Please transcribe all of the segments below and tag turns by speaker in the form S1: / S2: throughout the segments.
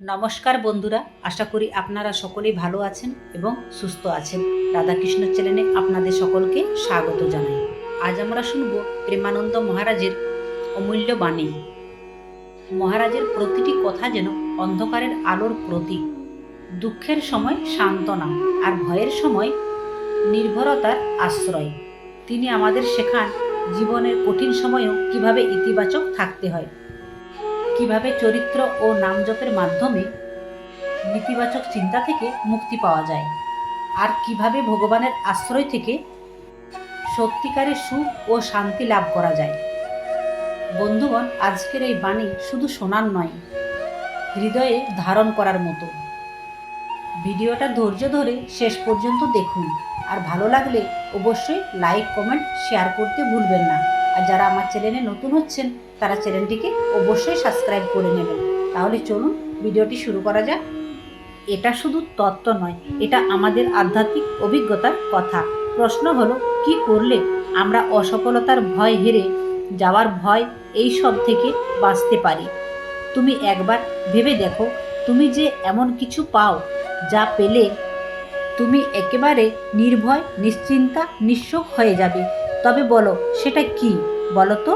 S1: নমস্কার বন্ধুরা, আশা করি আপনারা সকলেই ভালো আছেন এবং সুস্থ আছেন। রাধাকৃষ্ণ চ্যানেলে আপনাদের সকলকে স্বাগত জানাই। আজ আমরা শুনব প্রেমানন্দ মহারাজের অমূল্য বাণী। মহারাজের প্রতিটি কথা যেন অন্ধকারের আলোর প্রতীক। দুঃখের সময় সান্ত্বনা আর ভয়ের সময় নির্ভরতার আশ্রয়। তিনি আমাদের শেখান জীবনের কঠিন সময়েও কীভাবে ইতিবাচক থাকতে হয়। কীভাবে চরিত্র ও নামজপের মাধ্যমে নেতিবাচক চিন্তা থেকে মুক্তি পাওয়া যায়? আর কীভাবে ভগবানের আশ্রয় থেকে সত্যিকারের সুখ ও শান্তি লাভ করা যায়? বন্ধুগণ, আজকের এই বাণী শুধু শোনার নয়, হৃদয়ে ধারণ করার মতো। ভিডিওটা ধৈর্য ধরে শেষ পর্যন্ত দেখুন। আর ভালো লাগলে অবশ্যই লাইক, কমেন্ট, শেয়ার করতে ভুলবেন না। আর যারা আমার চ্যানেলে নতুন হচ্ছেন তারা চ্যানেলটিকে অবশ্যই সাবস্ক্রাইব করে নেবেন। তাহলে চলুন ভিডিওটি শুরু করা যাক। এটা শুধু তত্ত্ব নয়, এটা আমাদের আধ্যাত্মিক অভিজ্ঞতার কথা। প্রশ্ন হলো, কি করলে আমরা অসফলতার ভয় হেরে যাওয়ার ভয় এই সব থেকে বাঁচতে পারি? তুমি একবার ভেবে দেখো, তুমি যে এমন কিছু পাও যা পেলে তুমি একেবারে নির্ভয়, নিশ্চিন্তা নিঃস্ব হয়ে যাবে। তবে বলো, সেটা কি? বলো তো।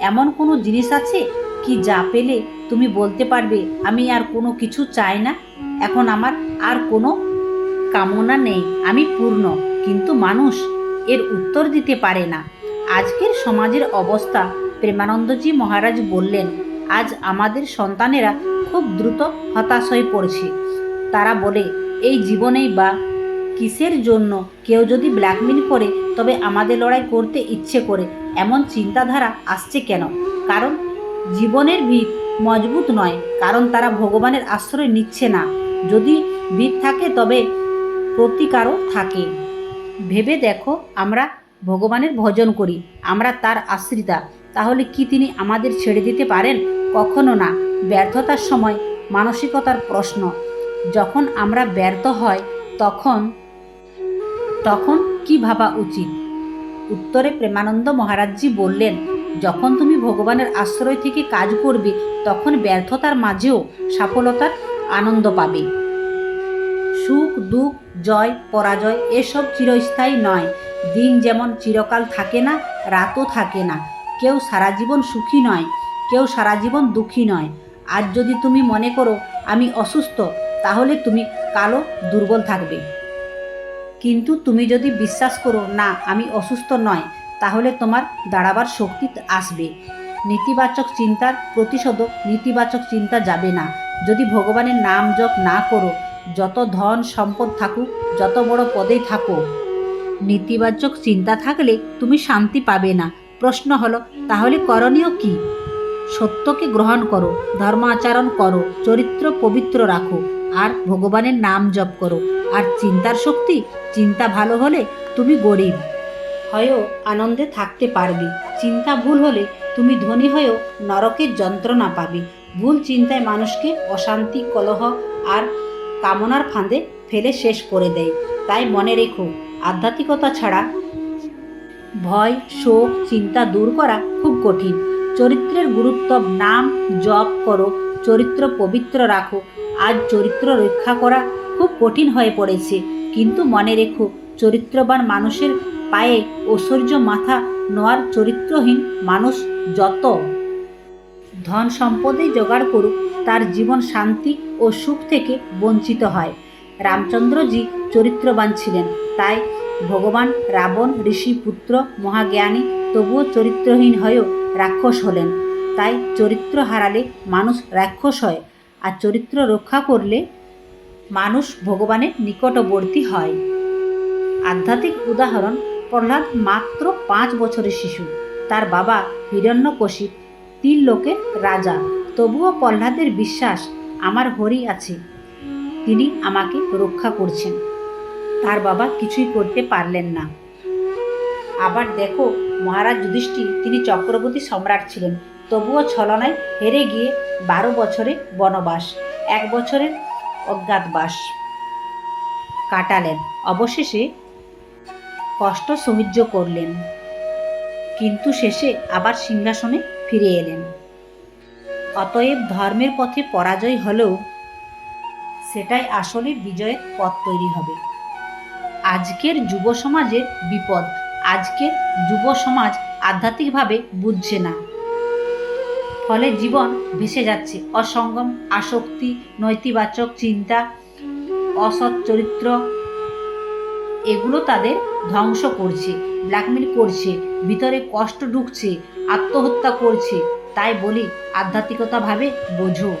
S1: এমন কোনো জিনিস আছে? কি যা পেলে তুমি বলতে পারবে? আমি আর কোনো কিছু চাই না। এখন আমার আর কোনো কামনা নেই। আমি পূর্ণ, কিন্তু মানুষ এর উত্তর দিতে পারে না। আজকের সমাজের অবস্থা, প্রেমানন্দজি মহারাজ বললেন, আজ আমাদের সন্তানেরা খুব দ্রুত হতাশ হয়ে পড়ছে। তারা বলে, এই জীবনেই বা কিসের জন্য কেউ যদি ব্ল্যাকমেল করে তবে আমাদের লড়াই করতে ইচ্ছে করে। এমন চিন্তাধারা আসছে কেন? কারণ জীবনের ভিত মজবুত নয়, কারণ তারা ভগবানের আশ্রয় নিচ্ছে না। যদি ভিত থাকে, তবে প্রতিকারও থাকে। ভেবে দেখো, আমরা ভগবানের ভজন করি, আমরা তার আশ্রিতা। তাহলে কি তিনি আমাদের ছেড়ে দিতে পারেন? কখনো না। ব্যর্থতার সময় মানসিকতার প্রশ্ন। যখন আমরা ব্যর্থ হয়, তখন তখন কি ভাবা উচিত? উত্তরে প্রেমানন্দ মহারাজজি বললেন, যখন তুমি ভগবানের আশ্রয় থেকে কাজ করবে, তখন ব্যর্থতার মাঝেও সফলতার আনন্দ পাবে। সুখ, দুঃখ, জয়, পরাজয় এসব চিরস্থায়ী নয়। দিন যেমন চিরকাল থাকে না, রাতও থাকে না। কেউ সারা জীবন সুখী নয়, কেউ সারা জীবন দুঃখী নয়। আজ যদি তুমি মনে করো, আমি অসুস্থ, তাহলে তুমি কালো দুর্বল থাকবে। কিন্তু তুমি যদি বিশ্বাস করো, না, আমি অসুস্থ নয়, তাহলে তোমার দাঁড়াবার শক্তি আসবে। নেতিবাচক চিন্তার প্রতিশোধক নেতিবাচক চিন্তা যাবে না। যদি ভগবানের নাম জপ না করো, যত ধন সম্পদ থাকুক, যত বড় পদেই থাকো। নেতিবাচক চিন্তা থাকলে তুমি শান্তি পাবে না। প্রশ্ন হলো, তাহলে করণীয় কি? সত্যকে গ্রহণ করো ধর্ম আচরণ করো, চরিত্র পবিত্র রাখো, আর ভগবানের নাম জপ করো। আর চিন্তার শক্তি, চিন্তা ভালো হলে তুমি গরিব। হয়েও আনন্দে থাকতে পারবে। চিন্তা ভুল হলে তুমি ধনী হয়েও নরকের যন্ত্রণা পাবে। ভুল চিন্তায় মানুষকে অশান্তি, কলহ আর কামনার ফাঁদে ফেলে শেষ করে দেয়। তাই মনে রেখো, আধ্যাত্মিকতা ছাড়া ভয়, শোক, চিন্তা দূর করা খুব কঠিন। চরিত্রের গুরুত্ব নাম জপ করো, চরিত্র পবিত্র রাখো। আজ চরিত্র রক্ষা করা খুব কঠিন হয়ে পড়েছে। কিন্তু মনে রেখো, চরিত্রবান মানুষের পায়ে ঐশ্বর্য মাথা নোয়ার চরিত্রহীন মানুষ যত। ধন সম্পদে জোগাড় করুক, তার জীবন শান্তি ও সুখ থেকে বঞ্চিত হয়। রামচন্দ্রজি চরিত্রবান ছিলেন, তাই ভগবান রাবণ, ঋষি পুত্র, মহাজ্ঞানী তবুও চরিত্রহীন হয়েও রাক্ষস হলেন। তাই চরিত্র হারালে মানুষ রাক্ষস হয়, আর চরিত্র রক্ষা করলে মানুষ ভগবানের নিকটবর্তী হয়। আধ্যাত্মিক উদাহরণ, প্রহ্লাদ মাত্র পাঁচ বছরের শিশু। তার বাবা হিরণ্যকশিপ, তিন লোকের রাজা। তবুও প্রহ্লাদের বিশ্বাস আমার হরি আছে। তিনি আমাকে রক্ষা করছেন। তার বাবা কিছুই করতে পারলেন না। আবার দেখো, মহারাজ যুধিষ্ঠির, তিনি চক্রবর্তী সম্রাট ছিলেন। তবুও ছলনায় হেরে গিয়ে বারো বছরে বনবাস। এক বছরের অজ্ঞাতবাস কাটালেন। অবশেষে কষ্ট সহ্য করলেন। কিন্তু শেষে আবার সিংহাসনে ফিরে এলেন। অতএব ধর্মের পথে পরাজয় হলেও সেটাই আসলে বিজয়ের পথ তৈরি হবে। আজকের যুব সমাজের বিপদ, আজকের যুব সমাজ আধ্যাত্মিকভাবে বুঝছে না। ফলে জীবন ভেসে যাচ্ছে। অসঙ্গম, আসক্তি, নৈতিবাচক চিন্তা অসৎ চরিত্র এগুলো তাদের ধ্বংস করছে ব্ল্যাকমেল করছে, ভিতরে কষ্ট ঢুকছে, আত্মহত্যা করছে। তাই বলি, আধ্যাত্মিকতাভাবে বোঝো।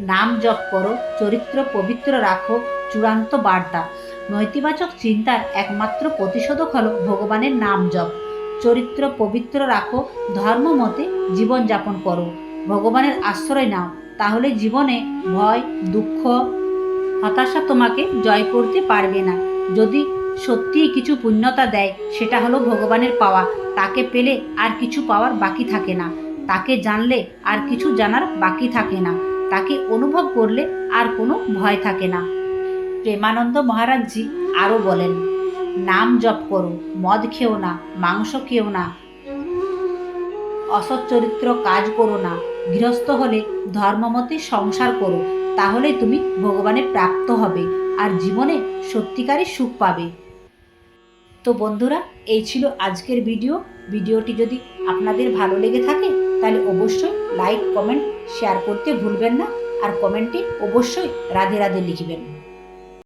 S1: নাম জপ করো, চরিত্র পবিত্র রাখো, চূড়ান্ত বার্তা। নৈতিবাচক চিন্তার একমাত্র প্রতিশোধক হলো ভগবানের নাম জপ। চরিত্র পবিত্র রাখো, ধর্ম মতে জীবনযাপন করো। ভগবানের আশ্রয় নাও, তাহলে জীবনে ভয়, দুঃখ, হতাশা তোমাকে জয় করতে পারবে না। যদি সত্যিই কিছু পুণ্যতা দেয়, সেটা হলো ভগবানের পাওয়া। তাকে পেলে আর কিছু পাওয়ার বাকি থাকে না। তাকে জানলে আর কিছু জানার বাকি থাকে না। তাকে অনুভব করলে আর কোনো ভয় থাকে না। প্রেমানন্দ মহারাজজি আরও বলেন নাম জপ করো, মদ খেও না, মাংস খেও না। অসৎ চরিত্র কাজ করো না, গৃহস্থ হলে ধর্মমতে সংসার করো তাহলে তুমি ভগবানের প্রাপ্ত হবে আর জীবনে সত্যিকারই সুখ পাবে। তো বন্ধুরা, এই ছিল আজকের ভিডিও। ভিডিওটি যদি আপনাদের ভালো লেগে থাকে, তাহলে অবশ্যই লাইক, কমেন্ট, শেয়ার করতে ভুলবেন না আর কমেন্টে অবশ্যই রাধে রাধে লিখবেন।